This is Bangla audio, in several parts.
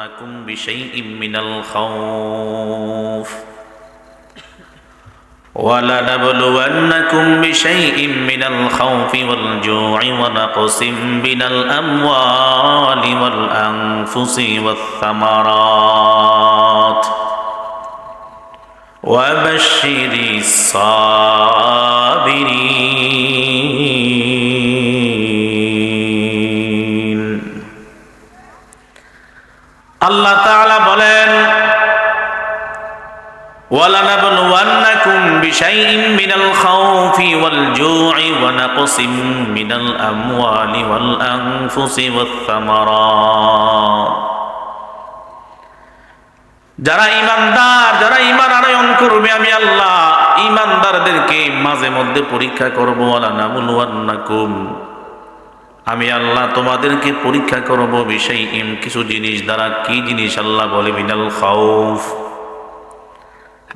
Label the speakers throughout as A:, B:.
A: ولنبلونكم بشيء من الخوف ولنبلونكم بشيء من الخوف والجوع ونقص من الأموال والأنفس والثمرات وبشر الصابرين আল্লাহ তাআলা বলেন ولنبلونكم بشيء من الخوف والجوع ونقص من الأموال والأنفس والثمرات যারা ইমানদার যারা ইমান আনয়ন করবে আমি আল্লাহ ইমানদারদেরকে মাঝে মধ্যে পরীক্ষা করবো আলা নামুলওয়ান্নাকুম আমি আল্লাহ তোমাদেরকে পরীক্ষা করব বিষয় ইম, কিছু জিনিস দ্বারা কি জিনিস আল্লাহ বলে? মিনাল খাউফ।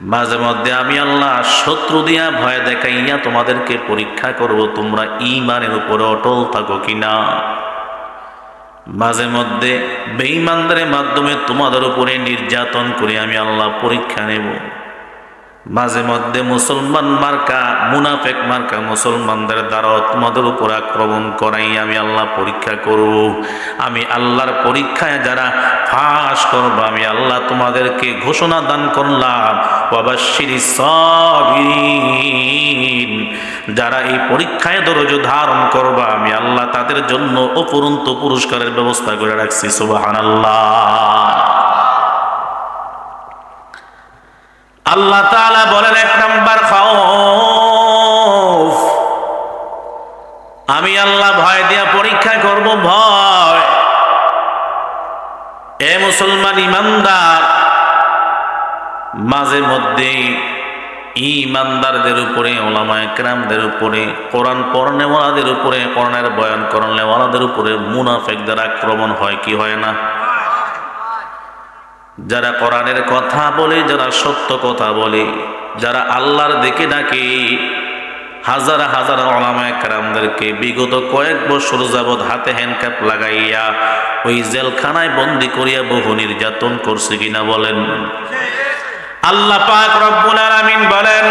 A: মাঝে মধ্যে আমি আল্লাহ শত্রু দিয়া ভয় দেখাইয়া তোমাদেরকে পরীক্ষা করব, তোমরা ইমানের উপরে অটল থাকো কিনা মাঝে মধ্যে বেঈমানদের মাধ্যমে তোমাদের উপরে নির্যাতন করে আমি আল্লাহ পরীক্ষা নেব। মাঝে মধ্যে মুসলমান মার্কা, মুনাফেক মার্কা মুসলমানদের দ্বারা তোমাদের উপর আক্রমণ করাই আমি আল্লাহ পরীক্ষা করব। আমি আল্লাহর পরীক্ষায় যারা ফাঁস করব, আমি আল্লাহ তোমাদেরকে ঘোষণা দান করলাম। অবশ্যই সবিন যারা এই পরীক্ষায় দরজ ধারণ করবা, আমি আল্লাহ তাদের জন্য অপরন্ত পুরস্কারের ব্যবস্থা করে রাখছি। সুবাহান আল্লাহ আল্লাহ তাআলা বলেন, এক নাম্বার আমি আল্লাহ ভয় দিয়া পরীক্ষা করব, ভয়। এ মুসলমান ইমানদার, মাঝে মধ্যে ইমানদারদের উপরে, ওলামা একরামদের উপরে, কোরআন পড়নেওয়ালাদের উপরে কোরআনের বয়ান করনেওয়ালাদের উপরে মুনাফেকদের আক্রমণ হয় কি হয় না? যারা কোরআনের কথা বলে, যারা সত্য কথা বলে, যারা আল্লাহর দিকে ডাকে, হাজার হাজার ওলামায় কারামদেরকে বিগত কয়েক বছর যাবৎ হাতে হ্যান্ডকাপ লাগাইয়া ওই জেলখানায় বন্দি করিয়া বহু নির্যাতন করছে কিনা বলেন। আল্লাহ পাক রব্বুল আলামিন বলেন,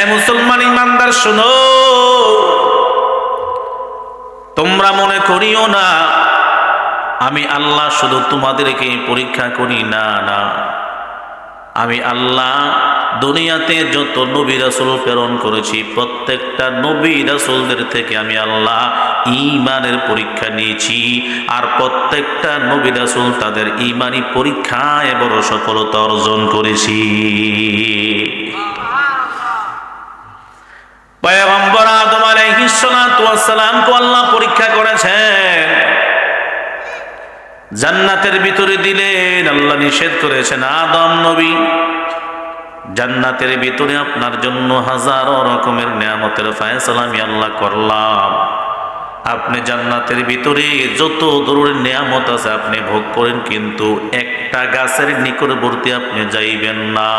A: এ মুসলমান ইমানদার শুনো, তোমরা মনে করিও না আমি আল্লাহ শুধু তোমাদেরকে পরীক্ষা করি, না না। আমি আল্লাহ দুনিয়াতে যত নবী রাসুল প্রেরণ করেছি, প্রত্যেকটা নবী রাসুলদের থেকে আমি আল্লাহ ইমানের পরীক্ষা নিয়েছি। আর প্রত্যেকটা নবী রাসুল তাদের ইমানি পরীক্ষায় বড় সফলতা অর্জন করেছি। পয়গম্বর আদম আলাইহিস সালাতু আল্লাহ পরীক্ষা করেছেন। জান্নাতের ভিতরে দিলেন। আল্লাহ নিষেধ করেছেন, আদম নবী, জান্নাতের ভিতরে আপনার জন্য হাজারো রকমের নিয়ামতের ফায়সালা আমি আল্লাহ করলাম। আপনি জান্নাতের ভিতরে যত ধরনের নিয়ামত আছে আপনি ভোগ করেন, কিন্তু একটা গাছের নিকটবর্তী আপনি যাইবেন না।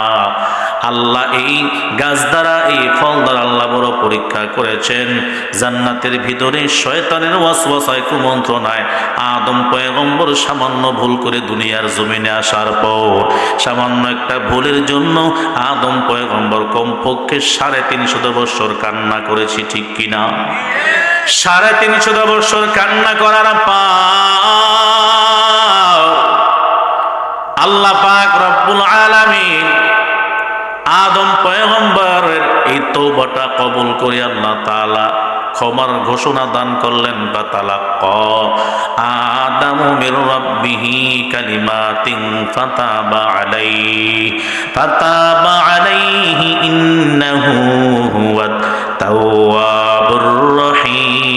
A: আল্লাহ এই গাছ দ্বারা, এই ফল দ্বারা আল্লাহ বড় পরীক্ষা করেছেন। জান্নাতের ভিতরে শয়তানের ওয়াসওয়াসায় কুমন্ত্রণায় আদম পয়গম্বর সামান্য ভুল করে দুনিয়ার জমিনে আসার পর, সামান্য একটা ভুলের জন্য আদম পয়গম্বর কমপক্ষে সাড়ে তিনশত বৎসর কান্না করেছি, ঠিক কিনা? সাড়ে তিনশত বৎসর কান্না করার পা আল্লাহ পাক রব্বুল আলামিন আদম পয়গম্বরের এই তৌবাটা কবুল করে আল্লাহ তাআলা। ক্ষমার ঘোষণা দান করলেন বা তালা ক আদম মির রাব্বিহি কালিমাতিন ফাতাবা আলাইহি। ফাতাবা আলাইহি ইন্নাহু হুয়াত তাওয়াবুর রহিম।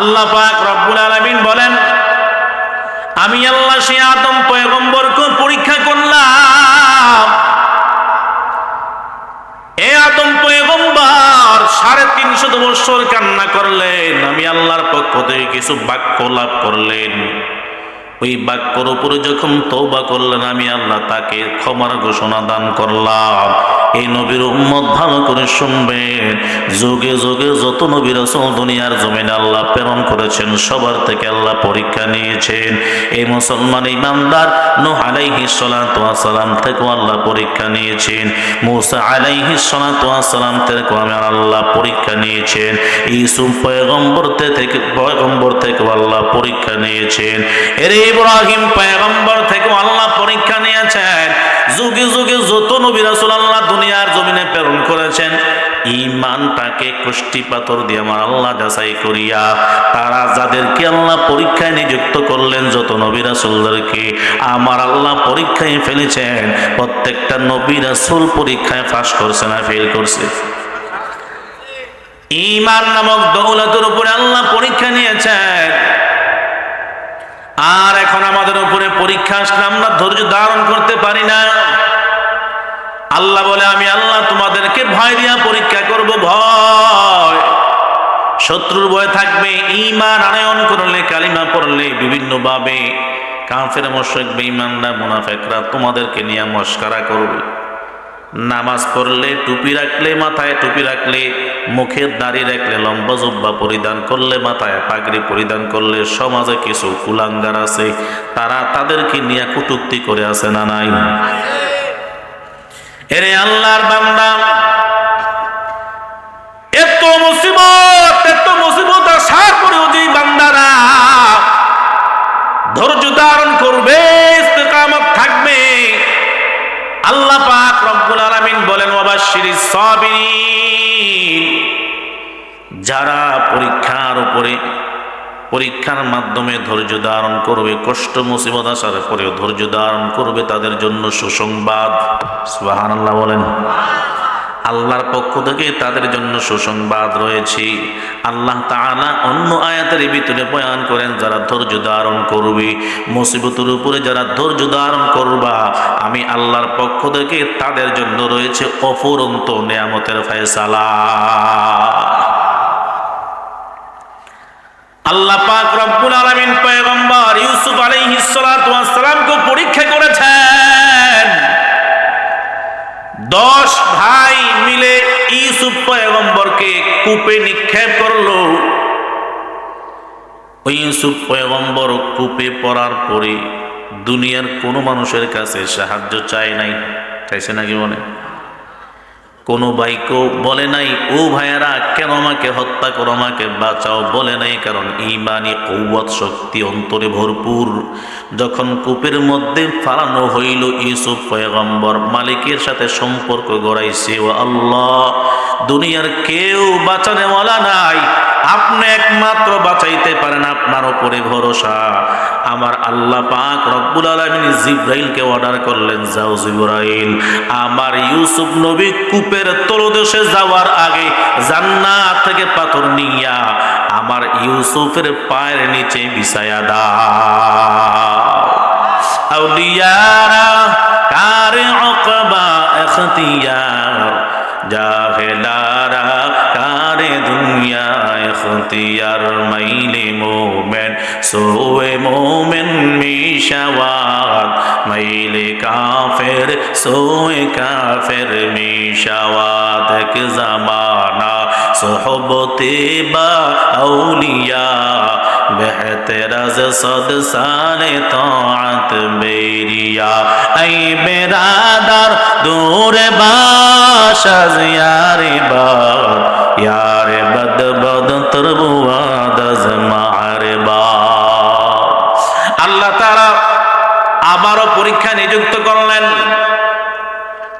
A: আল্লাহ পাক বৎসর কান্না করলেন আমি আল্লাহর পক্ষ থেকে কিছু বাক্য লাভ করলেন। ওই বাক্যর উপরে যখন তৌবা করলেন, আমি আল্লাহ তাকে ক্ষমার ঘোষণা দান করলাম। এই নবীর উম্মত ভালো করে শুনবেন। যুগে যুগে যত নবী রাসূল দুনিয়ার জমিনে আল্লাহ প্রেরণ করেছেন, সবার থেকে আল্লাহ পরীক্ষা নিয়েছেন। এই মুসলমান ইমানদার সালাতু ওয়াস সালাম থেকেও আল্লাহ পরীক্ষা নিয়েছেন। মুসা ওয়াস সালাম থেকেও আমি আল্লাহ পরীক্ষা নিয়েছেন। ইউসুফ পয়গম্বর থেকে পয়গম্বর থেকেও আল্লাহ পরীক্ষা নিয়েছেন। এর ইব্রাহিম পয়গম্বর থেকেও আল্লাহ পরীক্ষা নিয়েছেন। যুগে যুগে যত নবী রাসূল আল্লাহ দুনিয়ার জমিনে প্রেরণ করেছেন ইমানটাকে কুষ্টি পাথর দিয়ে আমার আল্লাহ যাচাই করিয়া, তারা যাদেরকে আল্লাহ পরীক্ষায় নিযুক্ত করলেন, যত নবী রাসূলদেরকে আমার আল্লাহ পরীক্ষায় ফেলেছেন, প্রত্যেকটা নবী রাসূল পরীক্ষায় পাস করছে না, ফেল করছে। ইমান নামক দৌলতের উপরে আল্লাহ পরীক্ষা নিয়েছেন। আর এখন আমাদের উপরে পরীক্ষা আসলে আমরা ধৈর্য ধারণ করতে পারি না। আল্লাহ বলে, আমি আল্লাহ তোমাদেরকে ভয় দিয়া পরীক্ষা করব, ভয়। শত্রুর ভয় থাকবে ইমান আনয়ন করলে, কালিমা পড়লে বিভিন্নভাবে কাফের মশক বেঈমানরা, মুনাফেকরা তোমাদেরকে নিয়ে মস্কারা করবে। নামাজ পড়লে টুপি রাখলে মাথায় টুপি রাখলে মুখের দাড়ি রাখলে লম্বা জব্বা পরিধান করলে মাথায় পাগড়ি পরিধান করলে সমাজে কিছু কুলাঙ্গার আছে তারা তাদেরকে নিয়ে কুটুক্তি করে আছে না নাই? এরে আল্লাহর বান্দা যারা পরীক্ষার উপরে, পরীক্ষার মাধ্যমে ধৈর্য ধারণ করবে, কষ্ট, মুসিবত আসার পরেও ধৈর্য ধারণ করবে, তাদের জন্য সুসংবাদ। সুবাহ বলেন। আল্লাহর পক্ষ থেকে তাদের জন্য সুসংবাদ রয়েছে। আল্লাহ তাআলা অন্য আয়াতের ভিতরে বয়ান করেন, যারা ধৈর্য ধারণ করবে, মুসিবতের উপরে যারা ধৈর্য ধারণ করবা, আমি আল্লাহর পক্ষ থেকে তাদের জন্য রয়েছে অফুরন্ত নিয়ামতের ফয়সালা। আল্লাহ পাক রব্বুল আলামিন পয়গম্বর ইউসুফ আলাইহিস সালাতু ওয়াস সালামকে পরীক্ষা করেছেন। দশ ভাই মিলে ইউসুফ পয়গম্বরকে কূপে নিক্ষেপ করল। ইউসুফ পয়গম্বর কূপে পড়ার পরে দুনিয়ার কোনো মানুষের কাছে সাহায্য চায় নাই। চাইছে নাকি মনে? কোনো ভাইকেও বলে নাই, ও ভাইয়ারা, কেন আমাকে হত্যা করো, আমাকে বাঁচাও? বলে নাই, কারণ ইমানি কৌবত শক্তি অন্তরে ভরপুর। যখন কূপের মধ্যে ফালানো হইল, ইউসুফ পয়গম্বর মালিকের সাথে সম্পর্ক গড়াইছে, ও আল্লাহ দুনিয়ার কেউ বাঁচানেওয়ালা নাই। আপনি একমাত্র বাঁচাইতে পারেন আপনার উপরে ভরসা। আমার আল্লাহ পাক রব্বুল আলমিন জিব্রাইলকে অর্ডার করলেন, যাও জিব্রাইল, আমার ইউসুফ নবী কূপের তলদেশে যাওয়ার আগে জান্নাত থেকে পাথর নিয়া আমার ইউসুফের পায়ের নিচে বিছায়া দাও। আউলিয়ারা, কারে অকবা এখতিয়ার? এখতিয়ার মাইলে মোমেন সোয়ে মোমেন মাইলে কাফের সোয়ে কাফের মিশাওয়াত এক জামানা সোহবতে বা আউলিয়া বেহতের আজ সদ সালে তাত বেরিয়া এই বেরাদার দূর বাসাজ ইয়ারে বা ইয়ারে বদ বদ তরবুয়াদ মারে বা আল্লাহ তারা আবারও পরীক্ষা নিযুক্ত করলেন।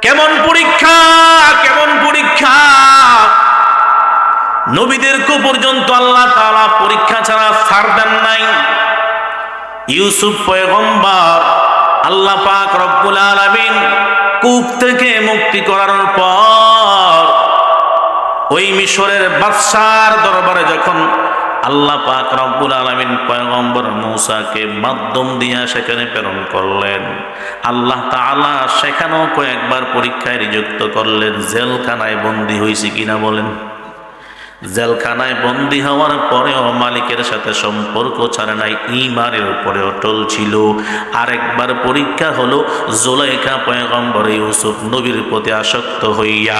A: কেমন পরীক্ষা? কেমন পরীক্ষা? নবীদেরকে পর্যন্ত আল্লাহ তাআলা পরীক্ষা ছাড়া ছাড় দেন নাই। ইউসুফ পয়গম্বর আল্লাহ পাক রব্বুল আলামিন কূপ থেকে মুক্তি করানোর পর ওই মিশরের বাদশার দরবারে যখন আল্লাহ পাক রব্বুল আলমিন পয়গম্বর মৌসাকে মাধ্যম দিয়া সেখানে প্রেরণ করলেন। আল্লাহ তালা সেখানেও কয়েকবার পরীক্ষায় নিযুক্ত করলেন, জেলখানায় বন্দী হয়েছে কিনা বলেন। জেলখানায় বন্দি হওয়ার পরেও মালিকের সাথে সম্পর্ক ছাড়ে নাই ইমানের উপরে অটল ছিল। আরেকবার পরীক্ষা হলো জোলাইখা পয়গম্বর ইউসুফ নবীর প্রতি আসক্ত হইয়া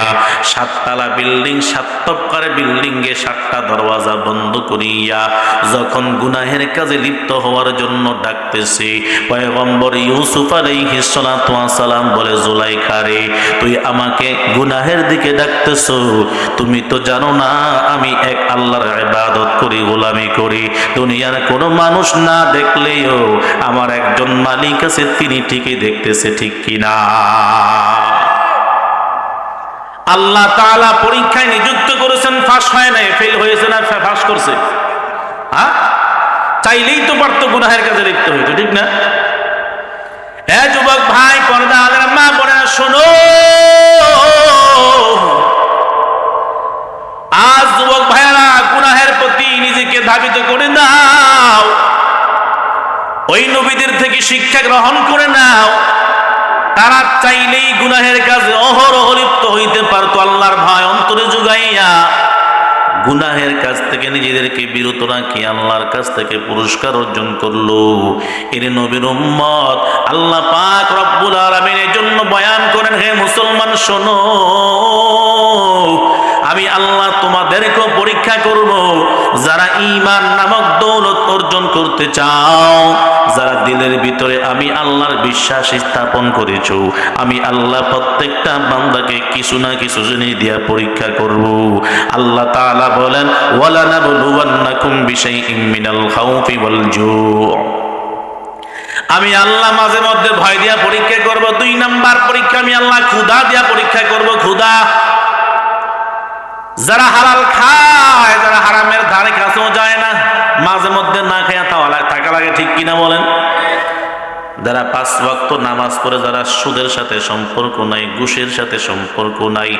A: সাততলা বিল্ডিং সাতটপকার বিল্ডিংয়ে সাতটা দরওয়াজা বন্ধ করিয়া যখন গুনাহের কাজে লিপ্ত হওয়ার জন্য ডাকতেছে, পয়গম্বর ইউসুফ সালাম বলে জুলাইখা রে, তুই আমাকে গুনাহের দিকে ডাকতেছ, তুমি তো জানো না আমি এক আল্লাহর ইবাদত করি, গোলামি করি। দুনিয়ার কোনো মানুষ না দেখলেও আমার একজন মালিক আছে, তিনি ঠিকই দেখতেছে, ঠিক কিনা? আল্লাহ তাআলা পরীক্ষায় নিযুক্ত করেছেন, ফাঁস হয় নাই, ফেল হয়েছে না ফাঁস করছে। হ্যাঁ? চাইলেই তো পারতো গুনাহের কাজে লিপ্ত হইতো, ঠিক না? এ যুবক ভাই, পর্দা আলের মা বোনেরা, শোনো! আজ যুবক ভাইয়েরা, গুনাহের প্রতি নিজেকে ধাবিত করে নাও। ওই নবীদের থেকে শিক্ষা গ্রহণ করে নাও। তারা চাইলেই গুনাহের কাজে অহরহ লিপ্ত হইতে পারতো, আল্লাহর ভয় অন্তরে জুগাইয়া। গুনাহের কাছ থেকে নিজেদেরকে বিরত রাখি, আল্লাহর কাছ থেকে পুরস্কার অর্জন করল। এর নবীর উম্মত আল্লাহ পাক রব্বুল আলামিনের জন্য বয়ান করেন, হে মুসলমান শোনো। আমি আল্লাহ তোমাদেরকেও পরীক্ষা করব। যারা ঈমান নামক দৌলত অর্জন করতে চাও, যারা দিলের ভিতরে আমি আল্লাহর বিশ্বাস স্থাপন করেছ, আমি আল্লাহ প্রত্যেকটা বান্দাকে কিছু না কিছু জিনিস দিয়া পরীক্ষা করব। আল্লাহ তাআলা বলেন ওয়ালা নাবলুওয়ান্নাকুম বিশাইইম মিনাল খাউফি ওয়াল জু' আমি আল্লাহ মাঝে মধ্যে ভয় দিয়া পরীক্ষা করব। দুই নাম্বার পরীক্ষা আমি আল্লাহ ক্ষুধা দিয়া পরীক্ষা করব। ক্ষুধা যারা হালাল খায়, যারা হারামের ধারে কাছেও যায় না, মাঝে মধ্যে না খায়া তাও থাকা লাগে, ঠিক কিনা বলেন? যারা পাঁচ ওয়াক্ত নামাজ পড়ে, যারা সুদের সাথে সম্পর্ক নাই, ঘুষের সাথে সম্পর্ক নাই,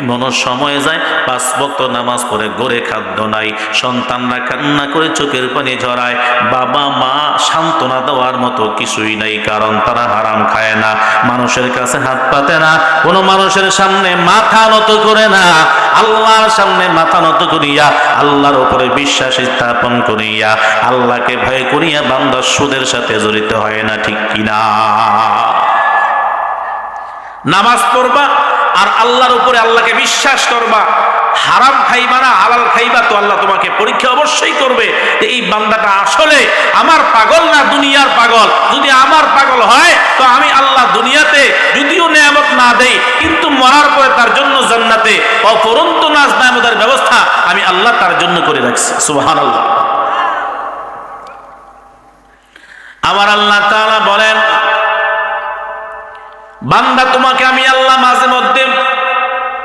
A: এমন সময় যায় পাঁচ ওয়াক্ত নামাজ পড়ে, গড়ে খাদ্য নাই, সন্তানরা কান্না করে চোখের পানি ঝরায়, বাবা মা সান্ত্বনা দেওয়ার মতো কিছুই নাই, কারণ তারা হারাম খায় না, মানুষের কাছে হাত পাতে না, কোনো মানুষের সামনে মাথা নত করে না, আল্লাহর সামনে মাথা নত করিয়া, আল্লাহর উপরে বিশ্বাস স্থাপন করিয়া, আল্লাহকে ভয় করিয়া বান্দা সুদের সাথে জড়িত হয় না, ঠিক কিনা। নামাজ পড়বা আর আল্লাহর উপরে আল্লাহকে বিশ্বাস করবা। হারাম খাইবা না, হালাল খাইবা তো আল্লাহ তোমাকে পরীক্ষা অবশ্যই করবে এই বান্দাটা আসলে আমার পাগল না দুনিয়ার পাগল। যদি আমার পাগল হয়, তো আমি আল্লাহ দুনিয়াতে যদিও নেয়ামত না দেই, কিন্তু মরার পরে তার জন্য জান্নাতে অপরন্ত নাজ নামতের ব্যবস্থা আমি আল্লাহ তার জন্য করে রাখছি। সুবহান আল্লাহ আমার আল্লাহ তাআলা বলেন, বান্দা তোমাকে আমি আল্লাহ মাঝে মধ্যে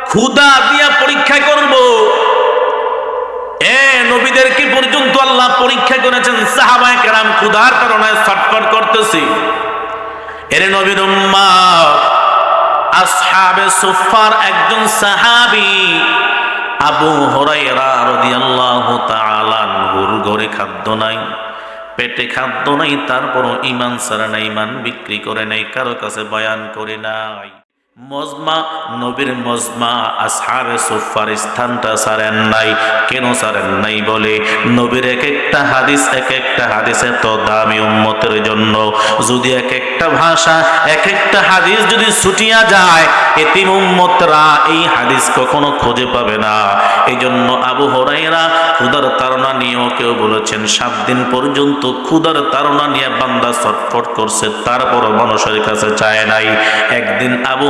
A: ক্ষুদা দিয়া পরীক্ষা করব। এ নবীদের কি পর্যন্ত আল্লাহ পরীক্ষা করেছেন? সাহাবায়ে কেরাম ক্ষুধার কারণে ছটফট করতেছি। এর নবীর উম্মাহ, আসহাবে সুফার একজন সাহাবী আবু হুরায়রা রাদিয়াল্লাহু তাআলা ঘরে খাদ্য নাই। পেটে খাদ্য নাই, তারপরও ইমান সারা নাই ইমান বিক্রি করে নাই, কারও কাছে বয়ান করে নাই। মজমা, নবীর মজমা, আসহাবে সুফার স্থানটা সারেন নাই। কেন সারেন নাই বলে? নবীর এক একটা হাদিস এক একটা হাদিস এত দামি উম্মতের জন্য। যদি এক একটা ভাষা এক একটা হাদিস যদি ছুটিয়া যায়, এতিম উম্মতরা এই হাদিস কখনো খুঁজে পাবে না। এই জন্য আবু হরাইরা ক্ষুদার তাড়না নিয়েও কেউ বলেছেন, সাত দিন পর্যন্ত ক্ষুদার তাড়না নিয়ে বান্দা ছটফট করছে, তারপরও মানুষের কাছে চায় নাই। একদিন আবু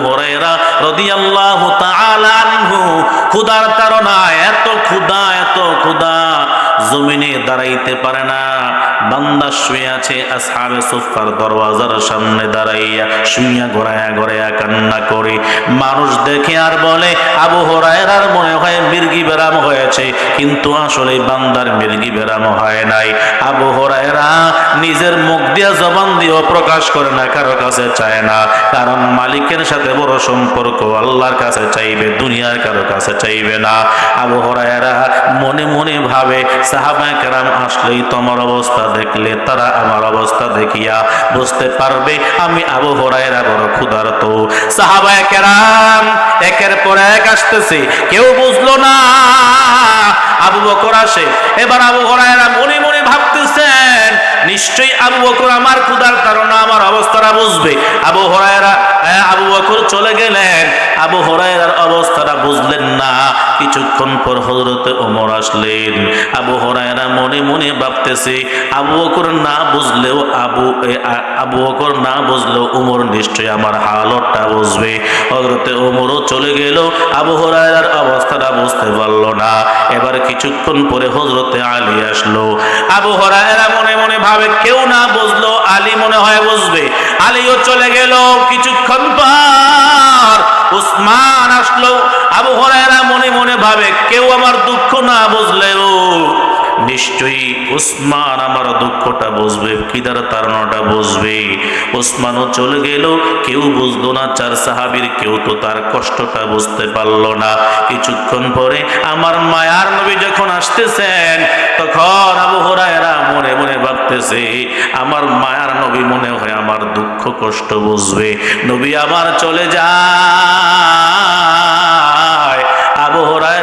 A: তাড়না এত এত জমিনে দাঁড়াইতে পারে না। বান্দা শুয়ে আছে, আসহাবে সুফার দরওয়াজার সামনে দাঁড়াইয়া শুইয়া গড়াইয়া গড়াইয়া কান্না করে। মানুষ দেখে আর বলে, আবু হরায়রার মনে হয় মির্গি বেরাম হয়েছে। কিন্তু আসলে বান্দার মির্গি বেরাম হয় নাই। আবু হরায়রা নিজের মুখ দিয়ে জবান দিয়েও প্রকাশ করে না, কারও কাছে চায় না। কারণ মালিকের সাথে বড় সম্পর্ক, আল্লাহর কাছে চাইবে, দুনিয়ার কারও কাছে চাইবে না। আবু হরায়রা মনে মনে ভাবে সাহাবায়ে কেরাম আসলেই তোমার অবস্থা দেখলে তারা আমার অবস্থা দেখিয়া বুঝতে পারবে আমি আবু হরায়রা বড় ক্ষুধার্ত। সাহাবায়ে কেরাম একের পর এক আসতেছে কেউ বুঝলো না। আবু বকর আসে এবার আবু হরায়রা মনে মনে ভাবতেছেন নিশ্চয়ই আবু বকর আমার ক্ষুধার তারা আমার অবস্থাটা বুঝবে। আবু হরায়রা আহ, আবু বকর চলে গেলেন। আবু হরায়রার অবস্থাটা বুঝলেন না। কিছুক্ষণ পর হজরতে ওমর আসলেন। আবু হরায়রা মনে মনে ভাবতেছে, আবু বকর না বুঝলেও আবু আবু বকর না বুঝলেও উমর নিশ্চয়ই আমার হালতটা বুঝবে। হজরতে ওমরও চলে গেল। আবু হরায়রার অবস্থাটা বুঝতে পারল না। এবার কিছুক্ষণ পরে হজরতে আলী আসলো। আবু হরায়রা মনে মনে ভাবে, কেউ না বুঝলো আলী মনে হয় বুঝবে। আলীও চলে গেল। কিছুক্ষণ পর। উসমান আসলো আবু হরাইরা মনে মনে ভাবে কেউ আমার দুঃখ না বুঝলেও নিশ্চয়ই উসমান আমার দুঃখটা বুঝবে কিদার তারণাটা বুঝবে? উসমানও চলে গেল, কেউ বুঝলো না, চার সাহাবীর কেউ তো তার কষ্টটা বুঝতে পারল না। কিছুক্ষণ পরে আমার মায়ার নবী যখন আসতেছেন, তখন আবু হরায়রা মনে মনে ভাবতেছে, আমার মায়ার নবী মনে হয় আমার দুঃখ কষ্ট বুঝবে। নবী আমার চলে যায়, আবু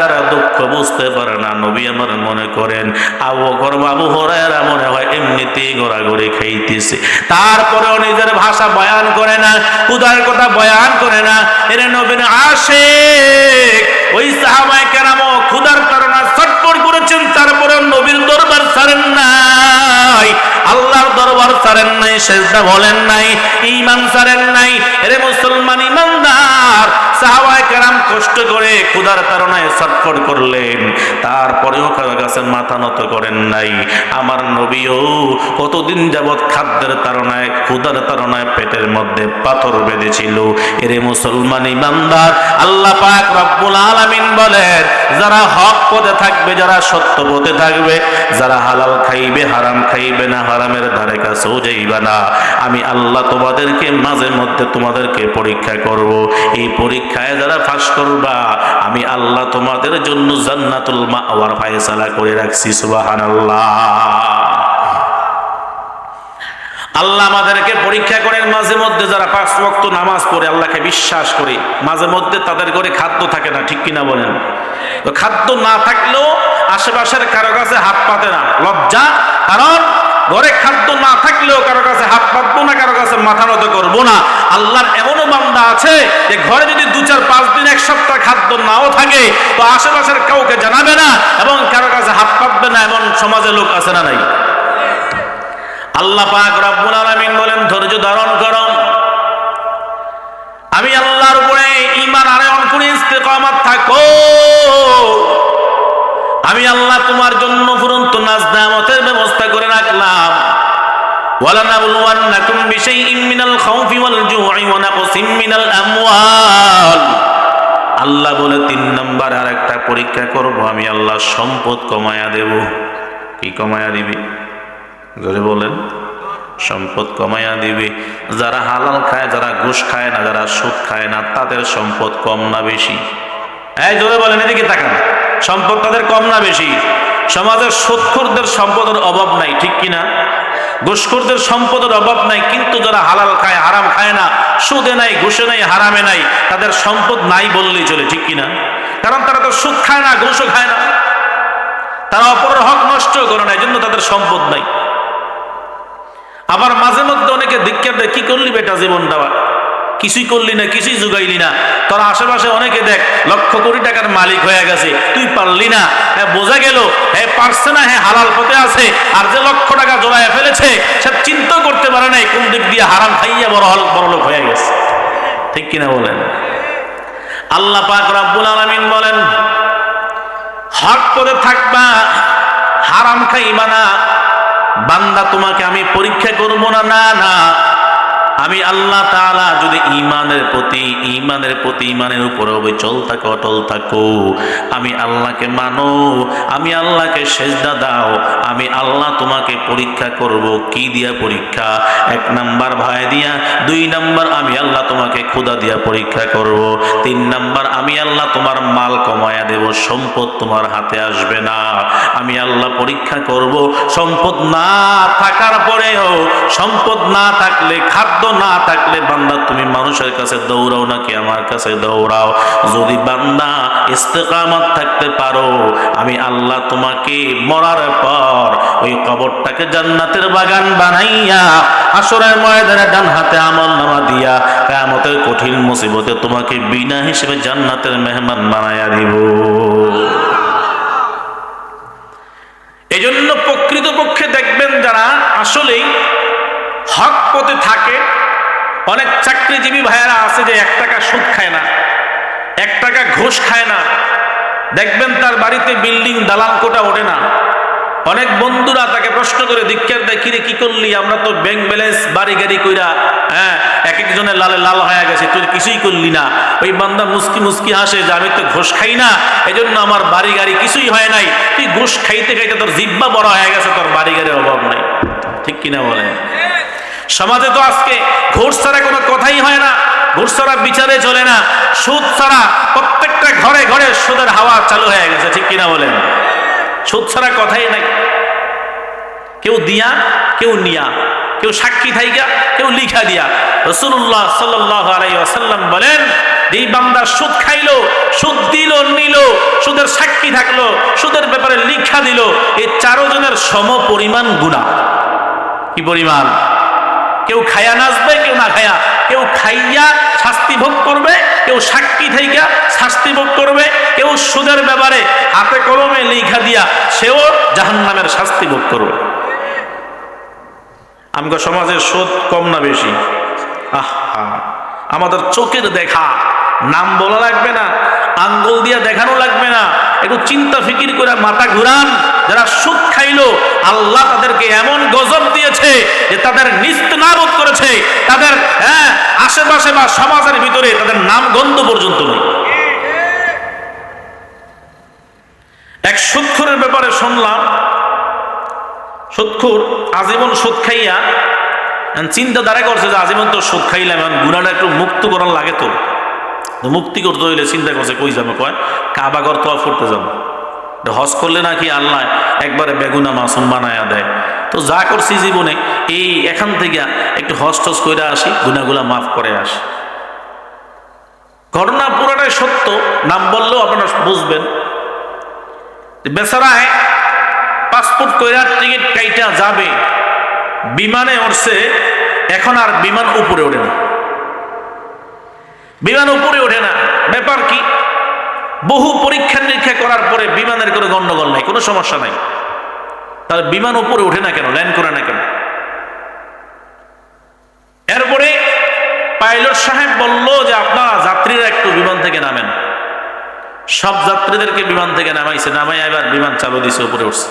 A: হরায়রা দুঃখ বুঝতে পারে না। নবী আমার মনে করেন, আবু বকর আবু হরায়রা মনে হয় এমনিতেই গোড়াগড়ি খাইতেছে। তারপরেও নিজের ভাষা বয়ান করে না, উদার কথা বয়ান করে না। এর নবীন আসে ওই সাহাবায়ে কেরাম ক্ষুধার কারণে ছটফট করেছেন তারপরে নবীর দরবার ছাড়েন নাই। আল্লাহর দরবার ছাড়েন নাই, সেজদা বলেন নাই, ঈমান ছাড়েন নাই। এরে মুসলমান কেরাম কষ্ট করে ক্ষুধার তাড়নায় ছটফট করলেন। তারপরেও কারও কাছে মাথা নত করেন নাই। আমার নবীও কতদিন যাবৎ খাদ্যের তাড়নায়, ক্ষুধার তাড়নায় পেটের মধ্যে পাথর বেঁধেছিল। এরে মুসলমান ইমানদার, আল্লাহ পাক রব্বুল আলামিন বলেন, যারা হক পথে থাকবে, যারা সত্য পথে থাকবে, যারা হালাল খাইবে, হারাম খাইবে না, হারামের ধারে কাছেও যাইবে না। আমি আল্লাহ তোমাদেরকে মাঝে মধ্যে তোমাদেরকে পরীক্ষা করব। এই পরীক্ষায় যারা ফাঁস করবা। আমি আল্লাহ তোমাদের জন্য জান্নাতুল মাওয়ার ফায়সালা করে রাখছি, সুবহানাল্লাহ। আল্লাহ আমাদেরকে পরীক্ষা করেন, মাঝে মধ্যে যারা পাঁচ ওয়াক্ত নামাজ পড়ে, আল্লাহকে বিশ্বাস করে, মাঝে মধ্যে তাদের ঘরে খাদ্য থাকে না, ঠিক কিনা বলেন? তো খাদ্য না থাকলেও আশেপাশের কারও কাছে হাত পাতে না, লজ্জা, কারণ ঘরে খাদ্য না থাকলেও কারও কাছে হাত পাতবো না, কারও কাছে মাথা নত করব না। আল্লাহর এমনও বান্দা আছে যে ঘরে যদি দু চার পাঁচ দিন এক সপ্তাহ খাদ্য নাও থাকে, তো আশেপাশের কাউকে জানাবে না এবং কারও কাছে হাত পাতবে না এমন সমাজে লোক আছে না নাই? আল্লাহ পাক রব্বুল আলামিন বলেন, ধৈর্য ধারণ করো। আমি আল্লাহর উপরে ইমান আনয়ন করে ইস্তেকামাত থাকো আমি আল্লাহ তোমার জন্য ফুরন্ত নাজ নামতের ব্যবস্থা করে রাখলাম ولنبلونكم بشيء من الخوف والجوع ونقص من الأموال আল্লাহ বলে তিন নম্বর আর একটা পরীক্ষা করব আমি আল্লাহ সম্পদ কমায়া দেব কি কমায়া দিবি জোরে বলেন সম্পদ কমাইয়া দিবে যারা হালাল খায় যারা ঘুষ খায় না যারা সুদ খায় না তাদের সম্পদ কম না বেশি এই জোরে বলেন এদিকে তাকান সম্পদ তাদের কম না বেশি। সমাজের সুৎখুরদের সম্পদের অভাব নাই, ঠিক কিনা? ঘুষখোরদের সম্পদের অভাব নাই, কিন্তু যারা হালাল খায়, হারাম খায় না, সুদে নাই, ঘুষে নাই, হারামে নাই, তাদের সম্পদ নাই বললেই চলে, ঠিক কিনা? কারণ তারা তো সুদ খায় না, ঘুষও খায় না। তারা অপরের হক নষ্ট করে না জন্য তাদের সম্পদ নাই। আবার মাঝে মধ্যে অনেকে ধিক্ষার দেয়, কি করলি বেটা জীবনটা? কিছুই করলি না, কিছুই জুগাইলি না। তোর আশেপাশে অনেকে দেখ, লক্ষ কোটি টাকার মালিক হয়ে গেছে। তুই পারলি না। হ্যাঁ বোঝা গেল হ্যাঁ পারছে না হ্যাঁ হালাল পথে আছে। আর যে লক্ষ টাকা জোড়ায় ফেলেছে, সে চিন্তা করতে পারে নাই, কোন দিক দিয়ে হারাম খাইয়া বড় হল, বড় লোক হয়ে গেছে। ঠিক কিনা বলেন? আল্লাহ পাক রব্বুল আলামিন বলেন, হক পথে থাকবা, হারাম খাইবা না। বান্দা তোমাকে আমি পরীক্ষা করব না না না। আমি আল্লাহ তাআলা যদি ইমানের প্রতি ইমানের প্রতি ইমানের উপরে অবিচল থাকো, অটল থাকো, আমি আল্লাহকে মানো, আমি আল্লাহকে সেজদা দাও, আমি আল্লাহ তোমাকে পরীক্ষা করব, কি দিয়া পরীক্ষা? এক নাম্বার ভয় দিয়া, দুই নাম্বার আমি আল্লাহ তোমাকে ক্ষুদা দিয়া পরীক্ষা করব, তিন নাম্বার আমি আল্লাহ তোমার মাল কমায়া দেব, সম্পদ তোমার হাতে আসবে না। আমি আল্লাহ পরীক্ষা করব, সম্পদ না থাকার পরেও, সম্পদ না থাকলে খাদ্য না থাকলে বান্দা তুমি মানুষের কাছে দৌড়াও নাকি আমার কাছে দৌড়াও। যদি বান্দা ইস্তেকামত থাকতে পারো, আমি আল্লাহ তোমাকে মরার পর ওই কবরটাকে জান্নাতের বাগান বানাইয়া আসরের ময়দানে ডান হাতে আমল নামা দিয়া কেয়ামতের কঠিন মুসিবতে তোমাকে বিনা হিসেবে জান্নাতের মেহমান বানাইয়া দিব। এজন্য প্রকৃতপক্ষে দেখবেন যারা আসলেই হক পথে থাকে অনেক চাকরিজীবী ভাইয়েরা আছে যে এক টাকা সুদ খায় না, এক টাকা ঘুষ খায় না। দেখবেন তার বাড়িতে বিল্ডিং দালান কোটা ওঠে না। অনেক বন্ধুরা তাকে প্রশ্ন করে, দীক্ষার দেখি রে, কি করলি? আমরা তো ব্যাংক ব্যালেন্স বাড়ি গাড়ি কইরা হ্যাঁ এক একজনের লালে লাল হয়ে গেছে, তুই কিছুই করলি না। ওই বান্দা মুস্কি মুস্কি হাসে, যে আমি তো ঘুষ খাই না এই জন্য আমার বাড়ি গাড়ি কিছুই হয় নাই। তুই ঘুষ খাইতে খাইতে তোর জিব্বা বড় হয়ে গেছে, তোর বাড়ি গাড়ির অভাব নাই। ঠিক কিনা বলেন? সমাজে তো আজকে ঘুষ ছাড়া কোনো কথাই হয় না। ঘুষ ছাড়া বিচারে চলে না। সুদ ছাড়া প্রত্যেকটা ঘরে ঘরে সুদের হাওয়া চালু হয়ে গেছে, ঠিক কিনা বলেন? সুদ ছাড়া কথাই নাই। কেউ দিয়া, কেউ নিয়া। কেউ সাক্ষী থাইগা কেউ লিখা দিয়া। রসুল্লাহ সাল্লাহ আলাইসাল্লাম বলেন এই বান্দা সুদ খাইলো, সুদ দিল, নিল, সুদের সাক্ষী থাকল, সুদের ব্যাপারে লিখা দিল এই চারো জনের সম পরিমাণ গুণা কি পরিমাণ? কেউ খায়া নাচবে, কেউ না খায়া। কেউ খাইয়া শাস্তি ভোগ করবে, কেউ সাক্ষী থাইকা শাস্তি ভোগ করবে, কেউ সুদের ব্যাপারে হাতে কলমে লিখা দিয়া সেও জাহান্নামের শাস্তি ভোগ করবে। আমগো সমাজের সুদ কম না বেশি। আহা, আমাদের চোখের দেখা, নাম বলা লাগবে না, আঙ্গুল দিয়ে একটু চিন্তা ফিকির করে মাথা ঘুরান। যারা সুদ খাইলো, আল্লাহ তাদেরকে এমন গজব দিয়েছে যে তাদের নিস্ত নাবোধ করেছে। তাদের হ্যাঁ আশেপাশে বা সমাজের ভিতরে তাদের নাম গন্ধ পর্যন্ত নেই। এক সুৎখরের ব্যাপারে শুনলাম, সুৎখুর আজীবন সুদ খাইয়া চিন্তা দ্বারা করছে যে আজীবন তো সুদ খাইলাম, এখন গুণাটা একটু মুক্ত করার লাগে তো। মুক্তি করতে হইলে চিন্তা করছে, কই যাবে? কয় কাবাগর তো ফুটতে যাব। হজ করলে নাকি আল্লাহ একবারে বেগুনা মাসুম বানায়া দেয়। তো যা করছি জীবনে, এই এখান থেকে একটু হজ টস করে আসি গুনাগুলা মাফ করে আসি। ঘটনা পুরাটাই সত্য, নাম বললেও আপনারা বুঝবেন। বেচারায় পাসপোর্ট কইরা টিকিট কাইটা যাবে, বিমানে উঠছে, এখন আর বিমান উপরে ওঠে না। বিমান উপরে ওঠে না। ব্যাপার কি? বহু পরীক্ষা নিরীক্ষা করার পরে বিমানের কোনো গণ্ডগোল নাই, কোনো সমস্যা নাই। তাহলে বিমান উপরে ওঠে না কেন? ল্যান্ড করে না কেন? এরপরে পাইলট সাহেব বলল যে, আপনারা যাত্রীরা একটু বিমান থেকে নামেন। সব যাত্রীদেরকে বিমান থেকে নামাইছে নামাই এবার বিমান চালু দিছে, উপরে উঠছে।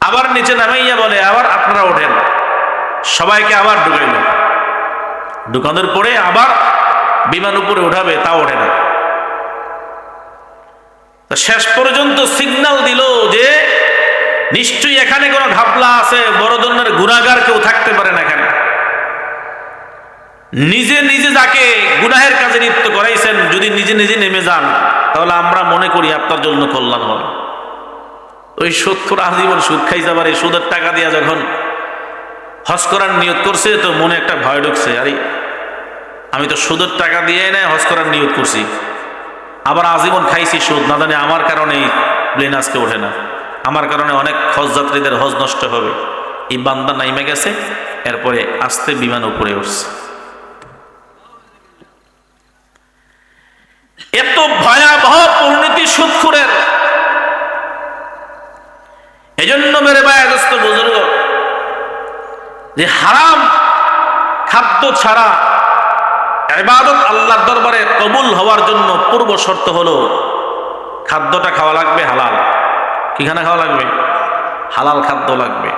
A: আবার নিচে নামাইয়া বলে, আবার আপনারা ওঠেন। সবাইকে আবার ঢুকাইল। ঢুকানোর পরে আবার বিমান উপরে উঠাবে তা ওঠে না। শেষ পর্যন্ত সিগনাল দিল যে নিশ্চয়ই এখানে কোনো ঘাপলা আছে, বড় ধরনের গুণাগার কেউ থাকতে পারে না এখানে। নিজে নিজে যাকে গুনাহের কাজে নিত্য করাইছেন, যদি নিজে নিজে নেমে যান, তাহলে আমরা মনে করি আপনার জন্য কল্যাণ হবে ওই সত্তর আজীবন সুদ খাই যাবার এই সুদের টাকা দিয়া যখন হজ করার নিয়োগ করছে, তো মনে একটা ভয় ঢুকছে, আরে আমি তো সুদের টাকা দিয়ে নেয় হজ করার নিয়োগ করছি, আবার আজীবন খাইছি সুদ, না জানি আমার কারণে প্লেন আজকে ওঠে না, আমার কারণে অনেক হজ যাত্রীদের হজ নষ্ট হবে, এই বান্দা নাইমে গেছে, এরপরে আস্তে বিমান উপরে উঠছে। এত ভয়াবহ পরিণতি সুৎখুরের এজন্য মেরে বুজুর্গ যে হারাম খাদ্য ছাড়া এবাদত আল্লাহর দরবারে কবুল হওয়ার জন্য পূর্ব শর্ত হলো খাদ্যটা খাওয়া লাগবে হালাল। কিখানে খাওয়া লাগবে? হালাল খাদ্য লাগবে।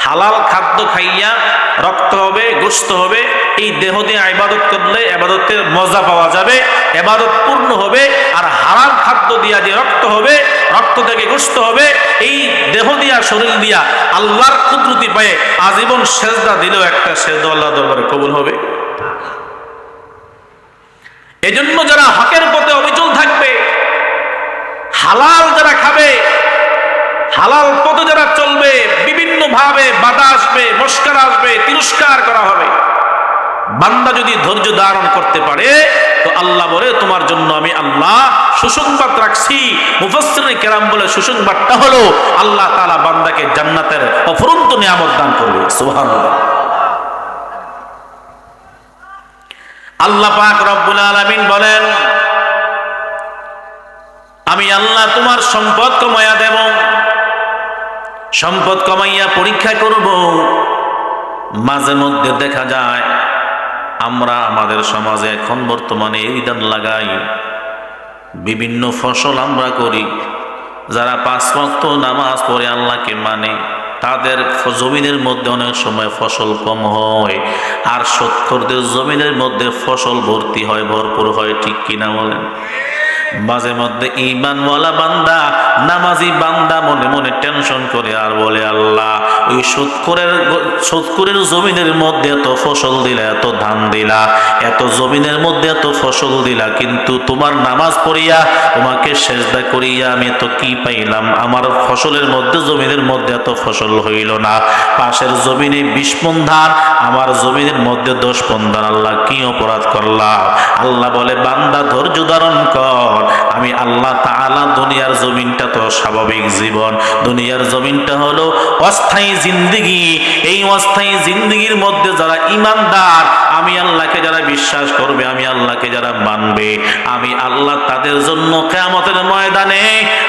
A: হালাল খাদ্য খাইয়া রক্ত হবে গোস্ত হবে এই দেহ দিয়ে ইবাদত করলে এবাদতের মজা পাওয়া যাবে এবাদত পূর্ণ হবে, আর হারাম খাদ্য দিয়া যে রক্ত হবে, রক্ত থেকে গোস্ত হবে, এই দেহ দিয়া, শরীর দিয়া আল্লাহর কুদরতি পায়ে আজীবন সেজদা দিলেও একটা সেজদা আল্লাহ দরবারে কবুল হবে। এজন্য যারা হকের পথে অবিচল থাকবে, হালাল যারা খাবে, হালাল পথে যারা চলবে বিভিন্ন ভাবে বাধা আসবে, মস্কার আসবে, তিরস্কার করা হবে। বান্দা যদি ধৈর্য ধারণ করতে পারে, তো আল্লাহ বলে, তোমার জন্য আমি আল্লাহ সুসংবাদ রাখছি। মুফাসসিরিন কেরাম বলে, সুসংবাদটা হলো, আল্লাহ তাআলা বান্দাকে জান্নাতের অফুরন্ত নিয়ামত দান করবে। সুবহানাল্লাহ। আল্লাহ পাক রব্বুল আলামিন বলেন, আমি আল্লাহ তোমার সম্পদ কমাইয়া দেব। সম্পদ কমাইয়া পরীক্ষা করব। মাঝে মধ্যে দেখা যায় আমরা আমাদের সমাজে এখন বর্তমানে এই দান লাগাই। বিভিন্ন ফসল আমরা করি। যারা পাঁচ ভক্ত নামাজ পড়ে আল্লাহকে মানে তাদের জমিনের মধ্যে অনেক সময় ফসল কম হয়। আর সৎকরদের জমিনের মধ্যে ফসল ভর্তি হয়, ভরপুর হয়, ঠিক কিনা বলেন? মাঝে মধ্যে ইমানওয়ালা বান্দা, নামাজি বান্দা মনে মনে টেনশন করে আর বলে, আল্লাহ ওই সুৎকরের সুৎকরের জমিনের মধ্যে এত ফসল দিলা, এত ধান দিলা, এত জমিনের মধ্যে এত ফসল দিলা, কিন্তু তোমার নামাজ পড়িয়া তোমাকে করিয়া আমি কি পাইলাম? আমার ফসলের মধ্যে, জমিনের মধ্যে এত ফসল হইল না। পাশের জমিনে বিশ মন ধান, আমার জমিনের মধ্যে দশ মন ধান। আল্লাহ কি অপরাধ করলাম আল্লাহ বলে, বান্দা, ধৈর্য ধারণ কর। আমি আল্লাহ তাআলা দুনিয়ার জমিনটা তো স্বাভাবিক জীবন। দুনিয়ার জমিনটা হলো অস্থায়ী জিন্দিগি, এই অস্থায়ী জিন্দিগির মধ্যে যারা ইমানদার, আমি আল্লাহকে যারা বিশ্বাস করবে, আমি আল্লাহকে যারা মানবে, আমি আল্লাহ তাদের জন্য কেয়ামতের ময়দানে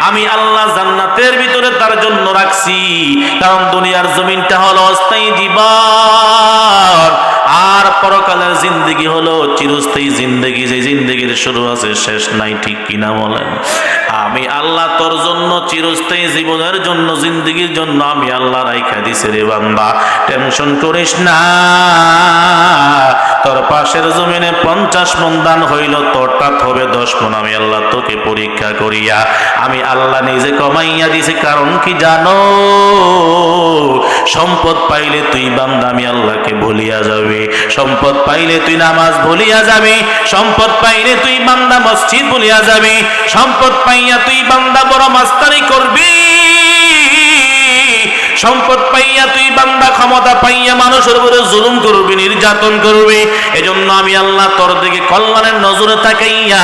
A: আমি আল্লাহ জান্নাতের ভিতরে তার জন্য রাখছি। কারণ দুনিয়ার জমিনটা হলো অস্থায়ী জীবন। আর পরকালের জিন্দগি হলো চিরস্থায়ী জিন্দগি, যে জিন্দগির শুরু আছে, শেষ নাই, ঠিক কিনা বলেন? আমি আল্লাহ তোর জন্য চিরস্থায়ী জীবনের জন্য, জিন্দগির জন্য আমি আল্লাহ রাইখা দিছে রে বান্দা। টেনশন করিস না। তোর পাশের জমিনে পঞ্চাশ মন দান হইল, তোরটা হবে দশ মন, আমি আল্লাহ তোকে পরীক্ষা করিয়া, আমি আল্লাহ নিজে কমাইয়া দিছি। কারণ কি জানো? সম্পদ পাইলে তুই বান্দা, আমি আল্লাহকে ভুলিয়া যাবে। সম্পদ পাইলে তুই নামাজ ভুলিয়া যাবি, সম্পদ পাইলে তুই বান্দা মসজিদ ভুলিয়া যাবি, সম্পদ পাইয়া তুই বান্দা বড় মাস্তারি করবি। সম্পদ পাইয়া তুই বান্দা, ক্ষমতা পাইয়া মানুষের উপরে জুলুম করবি, নির্যাতন করবি। এজন্য আমি আল্লাহ তোর দিকে কল্যাণের নজরে তাকাইয়া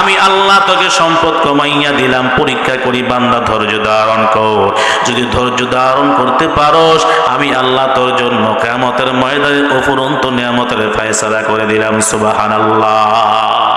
A: আমি আল্লাহ তোকে সম্পদ কমাইয়া দিলাম, পরীক্ষা করি, বান্দা ধৈর্য ধারণ কর। যদি ধৈর্য ধারণ করতে পারোস, আমি আল্লাহ তোর জন্য কেমতের ময়দানে অফুরন্ত নিয়ামতের ফয়সালা করে দিলাম সুবাহান আল্লাহ